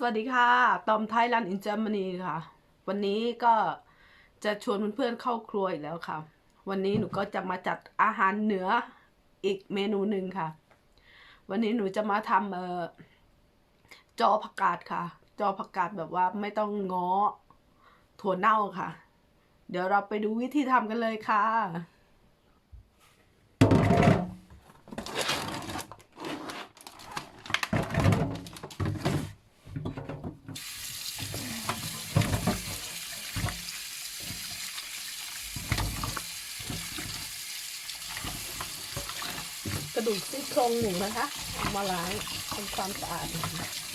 สวัสดีค่ะตอมไทยแลนอินเจอร์มนีค่ะ วันนี้ก็จะชวนเพื่อนๆเข้าครัวอีกแล้วค่ะ วันนี้หนูก็จะมาจัดอาหารเหนืออีกเมนูหนึ่งค่ะ วันนี้หนูจะมาทำเอ่อจอผักกาดค่ะ จอผักกาดแบบว่าไม่ต้องง้อถั่วเน่าค่ะ เดี๋ยวเราไปดูวิธีทำกันเลยค่ะ กระดูกซี่โครงหมูนะคะ มาล้างทำความสะอาดนะคะเด็ด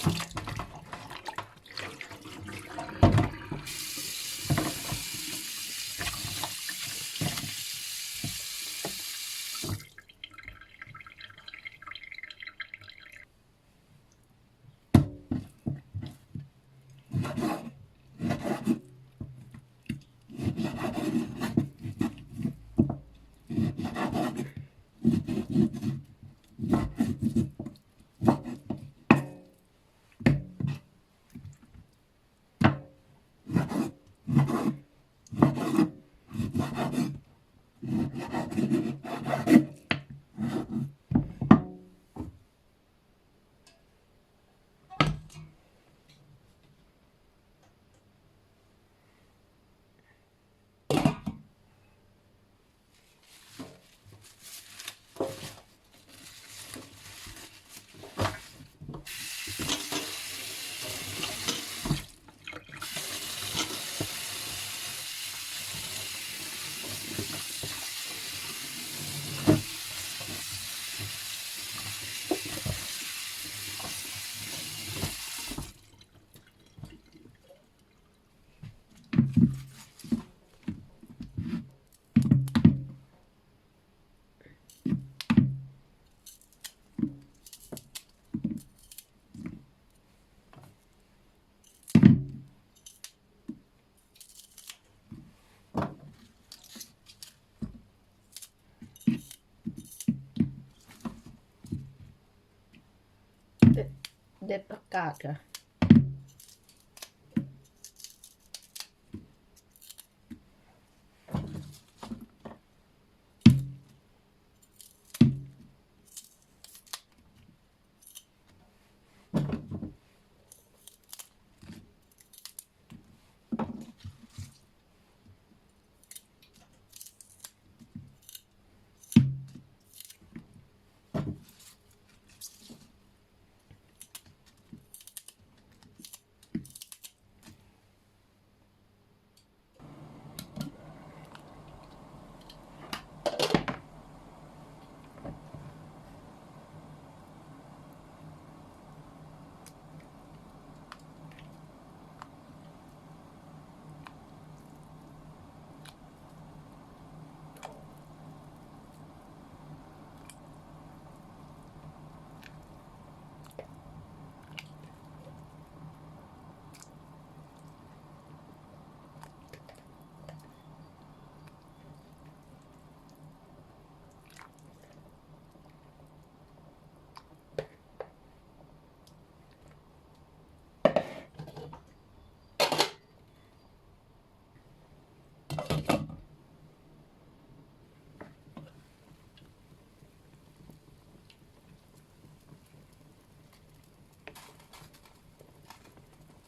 เด็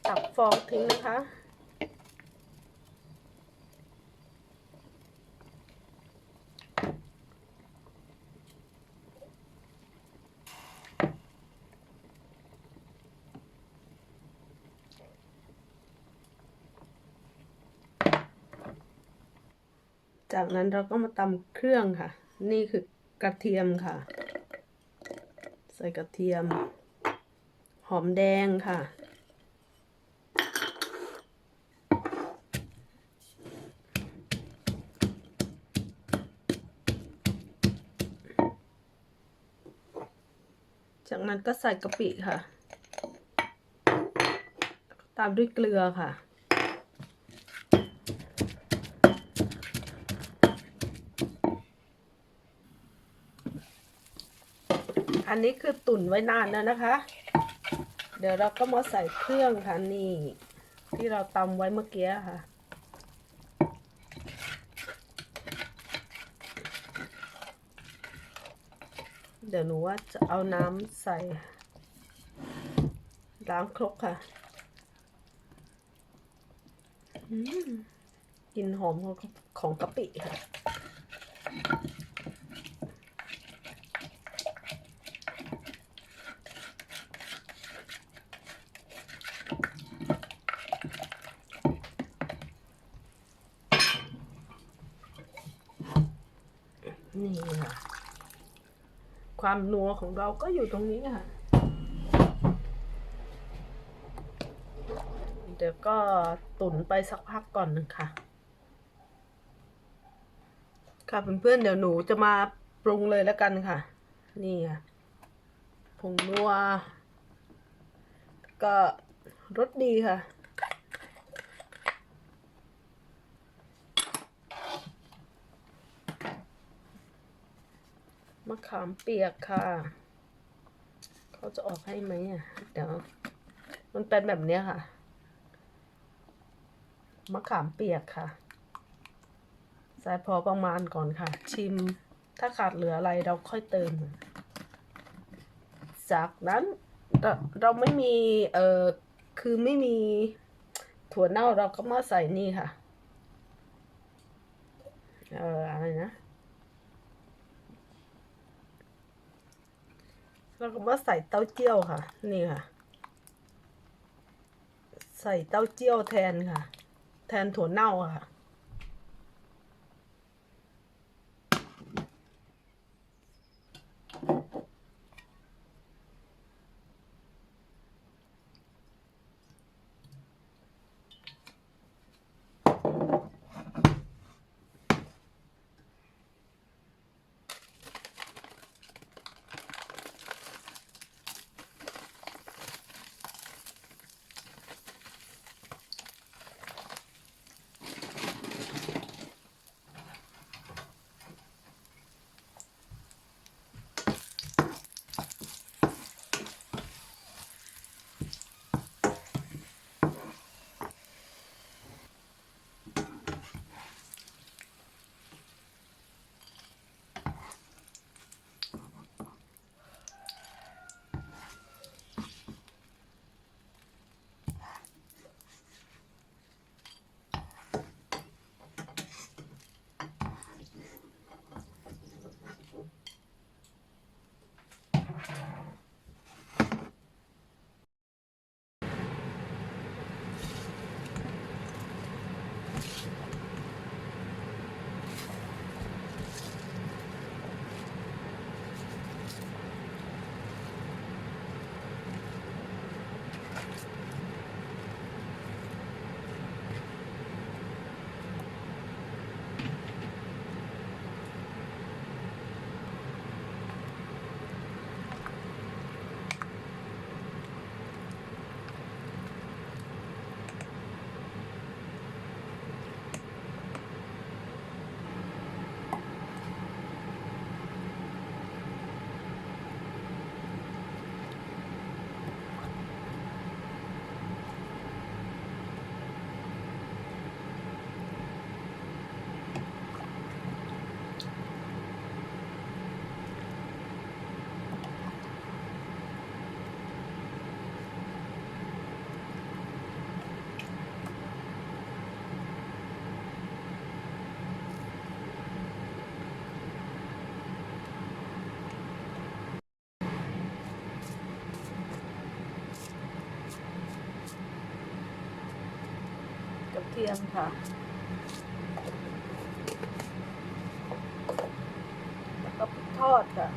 ตักฟองทิ้งนะคะ จากนั้นเราก็มาตำเครื่องค่ะ นี่คือกระเทียมค่ะ ใส่กระเทียม หอมแดงค่ะ จากนั้นก็ใส่กะปิค่ะ ตามด้วยเกลือค่ะ อันนี้คือตุ๋นไว้นานแล้วนะคะ เดี๋ยวเราก็มาใส่เครื่องค่ะนี่ ที่เราตำไว้เมื่อกี้ค่ะ ดี๋ยวหนูว่าจะเอาน้ำใส่ล้างครกค่ะกลิ่นหอมของของกะปิค่ะ นี่ค่ะ ความนัวของเราก็อยู่ตรงนี้ค่ะ เดี๋ยวก็ตุ๋นไปสักพักก่อนหนึ่งค่ะค่ะเพื่อนๆเดี๋ยวหนูจะมาปรุงเลยแล้วกันค่ะ นี่ค่ะผงนัว ก็รสดีค่ะ มะขามเปียกค่ะ เขาจะออกให้ไหมอะ เดี๋ยว มันเป็นแบบเนี้ยค่ะ มะขามเปียกค่ะ ใส่พอประมาณก่อนค่ะ ชิม ถ้าขาดเหลืออะไรเราค่อยเติม จากนั้นเราเราไม่มี เอ่อ คือไม่มีถั่วเน่าเราก็มาใส่นี่ค่ะ เอ่อ อะไรนะ แล้วก็มาใส่เต้าเจี้ยวค่ะ นี่ค่ะ ใส่เต้าเจี้ยวแทนค่ะ แทนถั่วเน่าค่ะ เทียมค่ะ แล้วก็ทอดค่ะ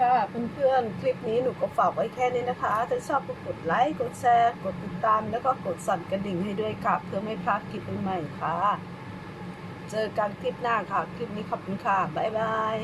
ค่ะเพื่อนๆ คลิปนี้หนูก็ฝากไว้แค่นี้นะคะ ถ้าชอบก็กดไลค์ กดแชร์ กดติดตาม แล้วก็กดสั่นกระดิ่งให้ด้วยค่ะ เพื่อไม่พลาดคลิปใหม่ๆค่ะ เจอกันคลิปหน้าค่ะ คลิปนี้ขอบคุณค่ะ บ๊ายบาย